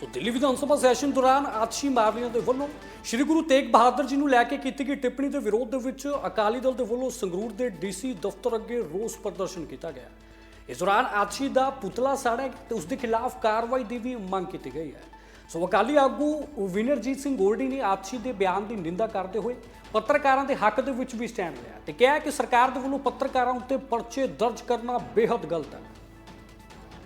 ਸੋ Delhi Vidhan Sabha session ਦੌਰਾਨ ਆਤਸ਼ੀ ਮਾਰਲੀਆਂ ਦੇ ਵੱਲੋਂ ਸ੍ਰੀ ਗੁਰੂ ਤੇਗ ਬਹਾਦਰ ਜੀ ਨੂੰ ਲੈ ਕੇ ਕੀਤੀ ਗਈ ਟਿੱਪਣੀ ਦੇ ਵਿਰੋਧ ਦੇ ਵਿੱਚ ਅਕਾਲੀ ਦਲ ਦੇ ਵੱਲੋਂ ਸੰਗਰੂਰ ਦੇ ਡੀਸੀ ਦਫ਼ਤਰ ਅੱਗੇ ਰੋਸ ਪ੍ਰਦਰਸ਼ਨ ਕੀਤਾ ਗਿਆ। ਇਸ ਦੌਰਾਨ ਆਤਸ਼ੀ ਦਾ ਪੁਤਲਾ ਸਾੜਿਆ ਤੇ ਉਸ ਦੇ ਖਿਲਾਫ ਕਾਰਵਾਈ ਦੀ ਵੀ ਮੰਗ ਕੀਤੀ ਗਈ ਹੈ। ਸੋ ਅਕਾਲੀ ਆਗੂ ਵਿਨਰਜੀਤ ਸਿੰਘ ਗੋਲਡੀ ਨੇ ਆਤਸ਼ੀ ਦੇ ਬਿਆਨ ਦੀ ਨਿੰਦਾ ਕਰਦੇ ਹੋਏ ਪੱਤਰਕਾਰਾਂ ਦੇ ਹੱਕ ਦੇ ਵਿੱਚ ਵੀ ਸਟੈਂਡ ਲਿਆ ਤੇ ਕਿਹਾ ਕਿ ਸਰਕਾਰ ਦੇ ਵੱਲੋਂ ਪੱਤਰਕਾਰਾਂ ਉੱਤੇ ਪਰਚੇ ਦਰਜ ਕਰਨਾ ਬੇहद ਗਲਤ ਹੈ।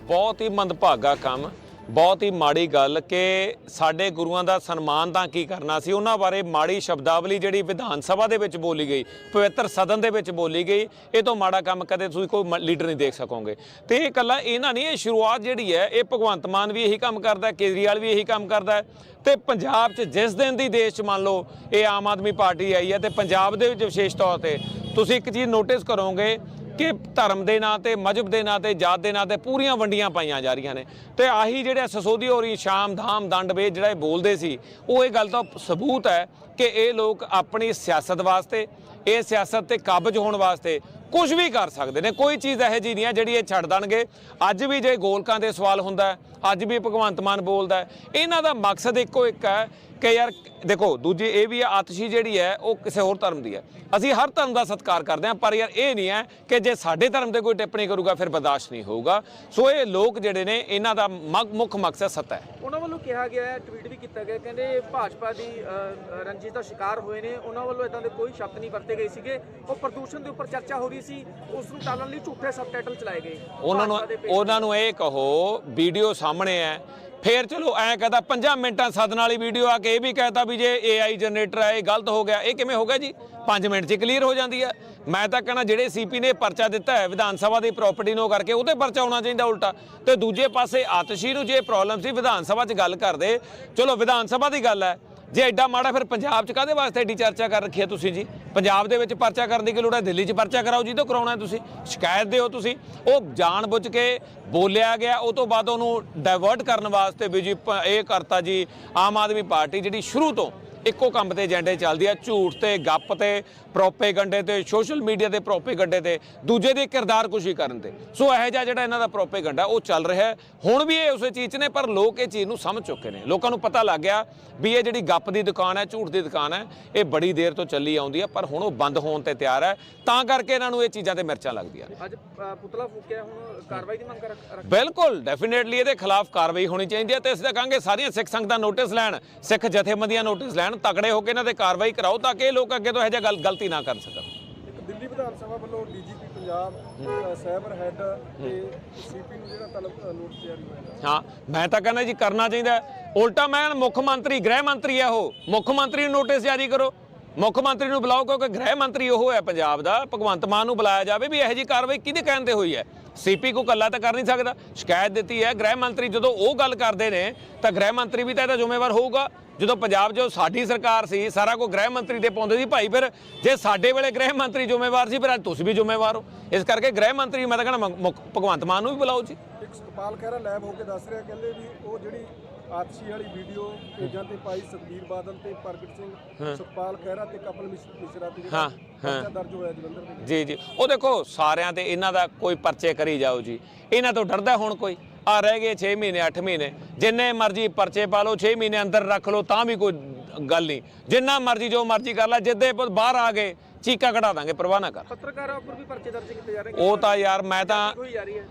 ਬਹੁਤ ਹੀ ਮੰਦਭਾਗਾ ਕੰਮ ਬਹੁਤ ਹੀ ਮਾੜੀ ਗੱਲ ਕਿ ਸਾਡੇ ਗੁਰੂਆਂ ਦਾ ਸਨਮਾਨ ਤਾਂ ਕੀ ਕਰਨਾ ਸੀ? ਉਹਨਾਂ ਬਾਰੇ ਮਾੜੀ ਸ਼ਬਦਾਵਲੀ ਜਿਹੜੀ ਵਿਧਾਨ ਸਭਾ ਦੇ ਵਿੱਚ ਬੋਲੀ ਗਈ, ਪਵਿੱਤਰ ਸਦਨ ਦੇ ਵਿੱਚ ਬੋਲੀ ਗਈ, ਇਹ ਤੋਂ ਮਾੜਾ ਕੰਮ ਕਦੇ ਤੁਸੀਂ ਕੋਈ ਮ- ਲੀਡਰ ਨਹੀਂ ਦੇਖ ਸਕੋਗੇ। ਤੇ ਇਹ ਕੱਲਾ ਇਹਨਾਂ ਨਹੀਂ, ਇਹ ਸ਼ੁਰੂਆਤ ਜਿਹੜੀ ਹੈ, ਇਹ ਭਗਵੰਤ ਮਾਨ ਵੀ ਇਹੀ ਕੰਮ ਕਰਦਾ ਕੇਜਰੀਵਾਲ ਵੀ ਇਹੀ ਕੰਮ ਕਰਦਾ ਹੈ। ਤੇ ਪੰਜਾਬ 'ਚ ਜਿਸ ਦਿਨ ਦੀ ਦੇਸ਼ 'ਚ ਮੰਨ ਲਓ ਇਹ ਆਮ ਆਦਮੀ ਪਾਰਟੀ ਆਈ ਹੈ ਤੇ ਪੰਜਾਬ ਦੇ ਵਿੱਚ ਵਿਸ਼ੇਸ਼ ਤੌਰ ਤੇ ਤੁਸੀਂ ਇੱਕ ਚੀਜ਼ ਨੋਟਿਸ ਕਰੋਗੇ ਕਿ ਧਰਮ ਦੇ ਨਾਂ ਤੇ, ਮਜਹਬ ਦੇ ਨਾਂ ਤੇ, ਜਾਤ ਦੇ ਨਾਂ ਤੇ ਪੂਰੀਆਂ ਵੰਡੀਆਂ ਪਾਈਆਂ ਜਾ ਰਹੀਆਂ ਨੇ। ਤੇ ਆਹੀ ਜਿਹੜੇ ਸਸੋਦੀ ਹੋਰੀ ਸ਼ਾਮ ਧਾਮ ਦੰਡ ਵੇ ਜਿਹੜਾ ਇਹ ਬੋਲਦੇ ਸੀ, ਉਹ ਇਹ ਗੱਲ ਦਾ ਸਬੂਤ ਹੈ ਕਿ ਇਹ ਲੋਕ ਆਪਣੀ ਸਿਆਸਤ ਵਾਸਤੇ, ਇਹ ਸਿਆਸਤ ਤੇ ਕਾਬਜ ਹੋਣ ਵਾਸਤੇ ਕੁਝ ਵੀ ਕਰ ਸਕਦੇ ਨੇ। ਕੋਈ ਚੀਜ਼ ਇਹੋ ਜਿਹੀ ਨਹੀਂ ਹੈ ਜਿਹੜੀ ਇਹ ਛੱਡ ਦੇਣਗੇ। ਅੱਜ ਵੀ ਜੇ ਗੋਲਕਾਂ ਦੇ ਸਵਾਲ ਹੁੰਦਾ ਅੱਜ ਵੀ ਭਗਵੰਤ ਮਾਨ ਬੋਲਦਾ ਇਹਨਾਂ ਦਾ ਮਕਸਦ ਇੱਕੋ ਇੱਕ ਹੈ ਕਿ ਯਾਰ ਦੇਖੋ ਦੂਜੀ ਇਹ ਵੀ ਹੈ ਆਤਸ਼ੀ ਜਿਹੜੀ ਹੈ ਉਹ ਕਿਸੇ ਹੋਰ ਧਰਮ ਦੀ ਹੈ। ਅਸੀਂ ਹਰ ਧਰਮ ਦਾ ਸਤਿਕਾਰ ਕਰਦੇ ਹਾਂ ਪਰ ਯਾਰ ਇਹ ਨਹੀਂ ਹੈ ਕਿ ਜੇ ਸਾਡੇ ਧਰਮ ਤੇ ਕੋਈ ਟਿੱਪਣੀ ਕਰੂਗਾ ਫਿਰ ਬਰਦਾਸ਼ਤ ਨਹੀਂ ਹੋਊਗਾ। ਸੋ ਇਹ ਲੋਕ ਜਿਹੜੇ ਨੇ ਇਹਨਾਂ ਦਾ ਮੁੱਖ ਮਕਸਦ ਸੱਤਾ ਹੈ। ਉਹਨਾਂ ਵੱਲੋਂ ਕਿਹਾ ਗਿਆ ਹੈ ਟਵੀਟ ਵੀ ਕੀਤਾ ਗਿਆ ਕਹਿੰਦੇ ਭਾਜਪਾ ਦੀ ਰੰਜਿਸ਼ ਦਾ ਸ਼ਿਕਾਰ ਹੋਏ ਨੇ। ਉਹਨਾਂ ਵੱਲੋਂ ਇਦਾਂ ਦੇ ਕੋਈ ਸ਼ਬਦ ਨਹੀਂ ਵਰਤੇ ਗਏ ਸੀਗੇ। ਉਹ ਪ੍ਰਦੂਸ਼ਣ ਦੇ ਉੱਪਰ ਚਰਚਾ ਹੋ ਰਹੀ ਸੀ ਉਸ ਨੂੰ ਟਾਲਣ ਲਈ ਝੂਠੇ ਸਬਟਾਈਟਲ ਚਲਾਏ ਗਏ। ਉਹਨਾਂ ਨੂੰ ਉਹਨਾਂ ਨੂੰ ਇਹ ਕਹੋ ਵੀਡੀਓ ਸਾਹਮਣੇ ਹੈ ਫੇਰ ਚਲੋ, ਐਂ ਕਹਦਾ 5 ਮਿੰਟਾਂ ਸਦਨ ਵਾਲੀ ਵੀਡੀਓ ਆ ਕੇ ਇਹ ਵੀ ਕਹਤਾ ਵੀ ਜੇ AI ਜਨਰੇਟਰ ਹੈ ਇਹ ਗਲਤ ਹੋ ਗਿਆ। ਇਹ ਕਿਵੇਂ ਹੋ ਗਿਆ ਜੀ? 5 ਮਿੰਟ 'ਚ ਕਲੀਅਰ ਹੋ ਜਾਂਦੀ ਹੈ। ਮੈਂ ਤਾਂ ਕਹਣਾ ਜਿਹੜੇ ਸੀਪੀ ਨੇ ਪਰਚਾ ਦਿੱਤਾ ਹੈ, ਵਿਧਾਨ ਸਭਾ ਦੀ ਪ੍ਰਾਪਰਟੀ ਨੂੰ ਕਰਕੇ ਉਹਤੇ ਪਰਚਾ ਹੋਣਾ ਚਾਹੀਦਾ ਉਲਟਾ। ਤੇ ਦੂਜੇ ਪਾਸੇ ਆਤਸ਼ੀ ਨੂੰ ਜੇ ਪ੍ਰੋਬਲਮ ਸੀ, ਵਿਧਾਨ ਸਭਾ 'ਚ ਗੱਲ ਕਰਦੇ। ਚਲੋ, ਵਿਧਾਨ ਸਭਾ ਦੀ ਗੱਲ ਹੈ। ਜੇ ਐਡਾ ਮਾੜਾ ਫਿਰ ਪੰਜਾਬ 'ਚ ਕਾਦੇ ਵਾਸਤੇ ਐਡੀ ਚਰਚਾ ਕਰ ਰੱਖੀ ਹੈ ਤੁਸੀਂ ਜੀ? ਪੰਜਾਬ ਦੇ ਵਿੱਚ ਪਰਚਾ ਕਰਨ ਦੀ ਕੀ ਲੋੜ ਹੈ? ਦਿੱਲੀ 'ਚ ਪਰਚਾ ਕਰਾਓ ਜੀ ਤੋਂ ਕਰਾਉਣਾ ਤੁਸੀਂ। ਸ਼ਿਕਾਇਤ ਦਿਓ ਤੁਸੀਂ। ਉਹ ਜਾਣਬੁੱਝ ਕੇ ਬੋਲਿਆ ਗਿਆ, ਉਹ ਤੋਂ ਬਾਅਦ ਉਹਨੂੰ ਡਾਇਵਰਟ ਕਰਨ ਵਾਸਤੇ ਵੀ ਜੀ ਇਹ ਕਰਤਾ ਜੀ, ਆਮ ਆਦਮੀ ਪਾਰਟੀ ਜਿਹੜੀ ਸ਼ੁਰੂ ਤੋਂ ਇੱਕੋ ਕੰਮ ਤੇ ਏਜੰਡੇ ਚੱਲਦੀ ਆ, ਝੂਠ ਤੇ, ਗੱਪ ਤੇ ਪ੍ਰੋਪੇਗੰਡੇ ਤੇ ਸੋਸ਼ਲ ਮੀਡੀਆ ਤੇ ਪ੍ਰੋਪੇਗੰਡੇ ਤੇ ਦੂਜੇ ਦੀ ਕਿਰਦਾਰ ਕੁਸ਼ੀ ਕਰਨ ਤੇ। ਸੋ ਇਹ ਜਿਹਾ ਜਿਹੜਾ ਇਹਨਾਂ ਦਾ ਪ੍ਰੋਪੇਗੰਡਾ ਉਹ ਚੱਲ ਰਿਹਾ ਹੈ। ਹੁਣ ਵੀ ਇਹ ਉਸੇ ਚੀਜ਼ 'ਚ ਨੇ ਪਰ ਲੋਕ ਇਹ ਚੀਜ਼ ਨੂੰ ਸਮਝ ਚੁੱਕੇ ਨੇ। ਲੋਕਾਂ ਨੂੰ ਪਤਾ ਲੱਗ ਗਿਆ ਵੀ ਇਹ ਜਿਹੜੀ ਗੱਪ ਦੀ ਦੁਕਾਨ ਹੈ ਝੂਠ ਦੀ ਦੁਕਾਨ ਹੈ ਇਹ ਬੜੀ ਦੇਰ ਤੋਂ ਚੱਲੀ ਆਉਂਦੀ ਹੈ ਪਰ ਹੁਣ ਉਹ ਬੰਦ ਹੋਣ ਤੇ ਤਿਆਰ ਹੈ। ਤਾਂ ਕਰਕੇ ਇਹਨਾਂ ਨੂੰ ਇਹ ਚੀਜ਼ਾਂ ਤੇ ਮਿਰਚਾਂ ਲੱਗਦੀਆਂ ਅੱਜ ਪੁਤਲਾ ਫੂਕਿਆ ਹੁਣ ਕਾਰਵਾਈ ਦੀ ਮੰਗ ਕਰ ਰੱਖ ਬਿਲਕੁਲ ਡੈਫੀਨੇਟਲੀ ਇਹਦੇ ਖਿਲਾਫ ਕਾਰਵਾਈ ਹੋਣੀ ਚਾਹੀਦੀ ਹੈ ਤੇ ਅਸੀਂ ਤਾਂ ਕਹਾਂਗੇ ਸਾਰੀਆਂ ਸਿੱਖ ਸੰਗਤਾਂ ਨੋਟਿਸ ਲੈਣ ਸਿੱਖ ਜਥੇਬੰਦੀਆਂ ਨੋਟਿਸ ਲੈਣ ਤਕੜੇ ਹੋ ਕੇ ਇਹਨਾਂ ਤੇ ਕਾਰਵਾਈ ਕਰਾਓ ਤਾਂ ਕਿ ਇਹ ਲੋਕ ਅੱਗੇ ਤੋਂ ਇਹੋ ਜਿਹਾ ਗੱਲ ਗਲਤੀ ਨਾ ਕਰ ਸਕਣ। ਇੱਕ ਦਿੱਲੀ ਵਿਧਾਨ ਸਭਾ ਵੱਲੋਂ ਡੀਜੀਪੀ ਪੰਜਾਬ ਅ, ਸਾਈਬਰ ਹੈੱਡ ਤੇ ਸੀਪੀ ਨੂੰ ਜਿਹੜਾ ਤਲਬ ਨੋਟਿਸ ਜਾਰੀ ਹੋਇਆ ਹਾਂ। ਮੈਂ ਤਾਂ ਕਹਿੰਦਾ ਜੀ ਕਰਨਾ ਚਾਹੀਦਾ ਹੈ। ਉਲਟਾ ਮੈਂ ਮੁੱਖ ਮੰਤਰੀ ਗ੍ਰਹਿ ਮੰਤਰੀ ਹੈ ਉਹ। ਮੁੱਖ ਮੰਤਰੀ ਨੂੰ ਨੋਟਿਸ ਜਾਰੀ ਕਰੋ। ਮੁੱਖ ਮੰਤਰੀ ਨੂੰ ਬੁਲਾਓ ਕਿਉਂਕਿ ਗ੍ਰਹਿ ਮੰਤਰੀ ਉਹ ਹੈ ਪੰਜਾਬ ਦਾ। ਭਗਵੰਤ ਮਾਨ ਨੂੰ ਬੁਲਾਇਆ ਜਾਵੇ ਵੀ ਇਹੋ ਜੀ ਕਾਰਵਾਈ ਕਿਹਦੇ ਕਹਿਣ ਤੇ ਹੋਈ ਹੈ। ਸੀਪੀ ਕੋ ਕੱਲਾ ਤਾਂ ਕਰ ਨਹੀਂ ਸਕਦਾ। ਸ਼ਿਕਾਇਤ ਦਿੱਤੀ ਹੈ ਗ੍ਰਹਿ ਮੰਤਰੀ, ਜਦੋਂ ਉਹ ਗੱਲ ਕਰਦੇ ਨੇ, ਤਾਂ ਗ੍ਰਹਿ ਮੰਤਰੀ ਵੀ ਤਾਂ ਇਹਦਾ ਜ਼ਿੰਮੇਵਾਰ ਹੋਊਗਾ। ਜਦੋਂ ਪੰਜਾਬ 'ਚ ਸਾਡੀ ਸਰਕਾਰ ਸੀ, ਸਾਰਾ ਕੋ ਗ੍ਰਹਿ ਮੰਤਰੀ ਦੇ ਪਾਉਂਦੇ ਸੀ। ਭਾਈ, ਫਿਰ ਜੇ ਸਾਡੇ ਵੇਲੇ ਗ੍ਰਹਿ ਮੰਤਰੀ ਜ਼ਿੰਮੇਵਾਰ ਸੀ, ਫਿਰ ਅੱਜ ਤੁਸੀਂ ਵੀ ਜ਼ਿੰਮੇਵਾਰ ਹੋ। ਇਸ ਕਰਕੇ ਗ੍ਰਹਿ ਮੰਤਰੀ, ਮੈਂ ਤਾਂ ਕਹਿੰਦਾ ਭਗਵੰਤ ਮਾਨ ਨੂੰ ਵੀ ਬੁਲਾਓ ਜੀ। ਇੱਕ ਸੁਖਪਾਲ ਖਹਿਰਾ ਲੈਬ ਹੋ ਕੇ ਦੱਸ ਰਿਹਾ, ਕਹਿੰਦੇ ਵੀ ਉਹ ਜਿਹੜੀ ਆਤਸ਼ੀ ਵਾਲੀ ਵੀਡੀਓ ਪੇਜਾਂ ਤੇ ਪਾਈ ਸੁਖਬੀਰ ਬਾਦਲ ਤੇ ਪ੍ਰਗਟ ਸਿੰਘ ਸੁਖਪਾਲ ਖਹਿਰਾ ਤੇ ਕਪਲ ਮਿਸ਼- ਮਿਸ਼ਰਾ ਤੇ ਜਿਹੜਾ ਹਾਂ, ਪਰਚਾ ਦਰਜ ਹੋਇਆ ਜਲੰਧਰ ਦੇ ਵਿੱਚ। ਜੀ ਜੀ। ਉਹ ਦੇਖੋ ਸਾਰਿਆਂ ਤੇ ਇਹਨਾਂ ਦਾ ਕੋਈ ਪਰਚੇ ਕਰੀ ਜਾਓ ਜੀ। ਇਹਨਾਂ ਤੋਂ ਡਰਦਾ ਹੁਣ ਕੋਈ? ਆ ਰਹਿ ਗਏ 6 ਮਹੀਨੇ 8 ਮਹੀਨੇ। ਜਿੰਨੇ ਮਰਜ਼ੀ ਪਰਚੇ ਪਾ ਲਓ 6 ਮਹੀਨੇ ਅੰਦਰ ਰੱਖ ਲਓ ਤਾਂ ਵੀ ਕੋਈ ਗੱਲ ਨਹੀਂ। ਜਿੰਨਾ ਮਰਜ਼ੀ ਜੋ ਮਰਜ਼ੀ ਕਰ ਲੈ ਜਿੱਦੇ ਬਾਹਰ ਆ ਗਏ ਚੀਕਾ ਕਢਾ ਦਾਂਗੇ ਪਰਵਾਹ ਨਾ ਕਰ। ਪੱਤਰਕਾਰਾਂ ਉੱਪਰ ਵੀ ਪਰਚੇ ਦਰਜ ਕੀਤੇ ਜਾ ਰਹੇ ਨੇ। ਉਹ ਤਾਂ ਯਾਰ ਮੈਂ ਤਾਂ ਹੋਈ ਜਾ ਰਹੀ ਹੈ।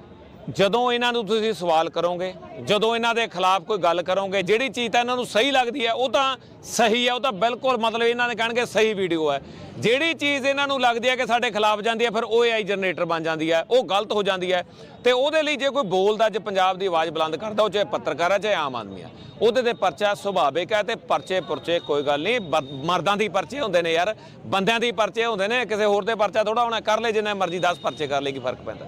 ਜਦੋਂ ਇਹਨਾਂ ਨੂੰ ਤੁਸੀਂ ਸਵਾਲ ਕਰੋਗੇ, ਜਦੋਂ ਇਹਨਾਂ ਦੇ ਖਿਲਾਫ ਕੋਈ ਗੱਲ ਕਰੋਗੇ, ਜਿਹੜੀ ਚੀਜ਼ ਤਾਂ ਇਹਨਾਂ ਨੂੰ ਸਹੀ ਲੱਗਦੀ ਹੈ, ਉਹ ਤਾਂ ਸਹੀ ਹੈ, ਉਹ ਤਾਂ ਬਿਲਕੁਲ ਮਤਲਬ ਇਹਨਾਂ ਨੇ ਕਹਿਣਗੇ ਸਹੀ ਵੀਡੀਓ ਹੈ। ਜਿਹੜੀ ਚੀਜ਼ ਇਹਨਾਂ ਨੂੰ ਲੱਗਦੀ ਹੈ ਕਿ ਸਾਡੇ ਖਿਲਾਫ ਜਾਂਦੀ ਹੈ, ਫਿਰ ਉਹ AI ਜਨਰੇਟਰ ਬਣ ਜਾਂਦੀ ਹੈ, ਉਹ ਗਲਤ ਹੋ ਜਾਂਦੀ ਹੈ। ਤੇ ਉਹਦੇ ਲਈ ਜੇ ਕੋਈ ਬੋਲਦਾ, ਜੇ ਪੰਜਾਬ ਦੀ ਆਵਾਜ਼ ਬੁਲੰਦ ਕਰਦਾ, ਉਹ ਚਾਹੇ ਪੱਤਰਕਾਰ ਹੈ, ਚਾਹੇ ਆਮ ਆਦਮੀ ਹੈ। ਉਹਦੇ ਤੇ ਪਰਚਾ ਸੁਭਾਵਿਕ ਹੈ ਤੇ ਪਰਚੇ ਪੁਰਚੇ ਕੋਈ ਗੱਲ ਨਹੀਂ, ਬ- ਮਰਦਾਂ ਦੀ ਪਰਚੇ ਹੁੰਦੇ ਨੇ ਯਾਰ, ਬੰਦਿਆਂ ਦੀ ਪਰਚੇ ਹੁੰਦੇ ਨੇ, ਕਿਸੇ ਹੋਰ ਦੇ ਪਰਚਾ ਥੋੜਾ ਹੋਣਾ, ਕਰ ਲੈ ਜਿੰਨਾ ਮਰਜ਼ੀ 10 ਪਰਚੇ ਕਰ ਲੈ, ਕੀ ਫ਼ਰਕ ਪੈਂਦਾ?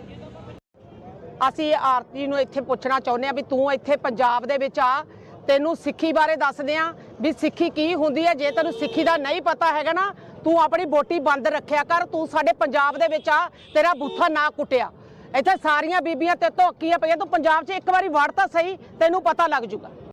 ਅਸੀਂ ਆਰਤੀ ਨੂੰ ਇੱਥੇ ਪੁੱਛਣਾ ਚਾਹੁੰਦੇ ਆ ਵੀ ਤੂੰ ਇੱਥੇ ਪੰਜਾਬ ਦੇ ਵਿੱਚ ਆ, ਤੈਨੂੰ ਸਿੱਖੀ ਬਾਰੇ ਦੱਸਦੇ ਆ ਵੀ ਸਿੱਖੀ ਕੀ ਹੁੰਦੀ ਹੈ। ਜੇ ਤੈਨੂੰ ਸਿੱਖੀ ਦਾ ਨਹੀਂ ਪਤਾ ਹੈਗਾ ਨਾ, ਤੂੰ ਆਪਣੀ ਬੋਟੀ ਬੰਦ ਰੱਖਿਆ ਕਰ, ਤੂੰ ਸਾਡੇ ਪੰਜਾਬ ਦੇ ਵਿੱਚ ਆ, ਤੇਰਾ ਬੂਥਾ ਨਾ ਕੁੱਟਿਆ। ਇੱਥੇ ਸਾਰੀਆਂ ਬੀਬੀਆਂ ਤੇ ਧੋਕੀਆਂ ਪਈਆਂ ਤੂੰ ਪੰਜਾਬ 'ਚ ਇੱਕ ਵਾਰੀ ਵੜ ਤਾਂ ਸਹੀ, ਤੈਨੂੰ ਪਤਾ ਲੱਗ ਜੂਗਾ।